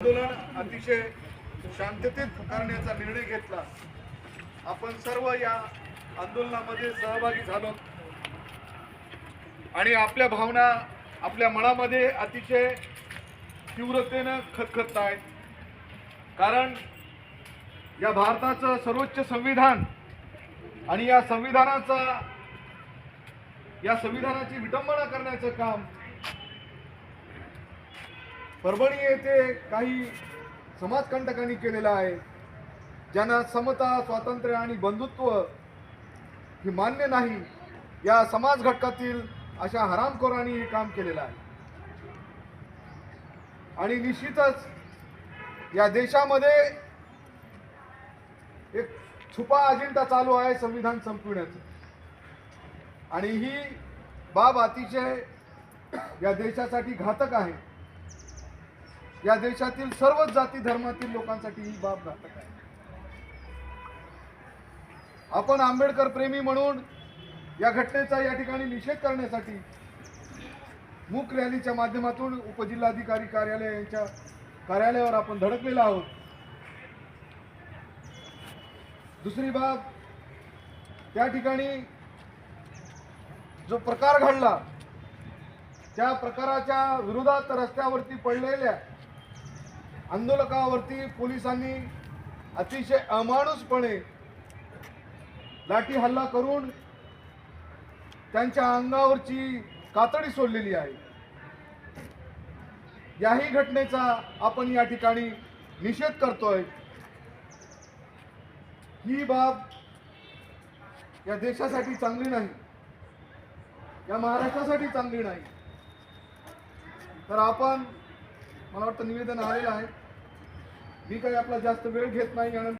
आंदोलन अतिशय शांततेत करण्याचा निर्णय घेतला. आपण सर्व या आंदोलनामध्ये सहभागी झालो. आणि आपल्या भावना आपल्या मनामध्ये अतिशय तीव्रतेनं खतखत आहेत. कारण या भारताचं सर्वोच्च संविधान आणि या संविधानाचा या संविधानाची विटंबना करण्याचं काम परभणी येथे काही समाजकंटकांनी केलेलं आहे ज्यांना समता स्वातंत्र्य आणि बंधुत्व ही मान्य नाही या समाज घटकातील अशा हरामखोरांनी हे काम केलेलं आहे. आणि निश्चितच या देशामध्ये एक छुपा अजिंठा चालू आहे संविधान संपविण्याचं. आणि ही बाब अतिशय या देशासाठी घातक आहे. या देशातील सर्वच जाती धर्मातील लोकांसाठी ही बाब घातक आहे. आपण आंबेडकर प्रेमी म्हणून या घटनेचा या ठिकाणी निषेध करण्यासाठी मूक रॅलीच्या माध्यमातून उपजिल्हाधिकारी कार्यालय यांच्या कार्यालयावर आपण धडकलेलो आहोत. दुसरी बाब त्या ठिकाणी जो प्रकार घडला त्या प्रकाराच्या विरोधात रस्त्यावरती पडलेल्या आंदोलकावरती पोलिसांनी अतिशय अमानुषपणे लाठी हल्ला करून त्यांच्या अंगावरची कातडी सोडलेली आहे. याही घटनेचा आपण या ठिकाणी निषेध करतोय. ही बाब या देशासाठी चांगली नाही. या महाराष्ट्रासाठी चांगली नाही. तर आपण मला वाटतं निवेदन आलेलं आहे. मी काही आपला जास्त वेळ घेत नाही आणि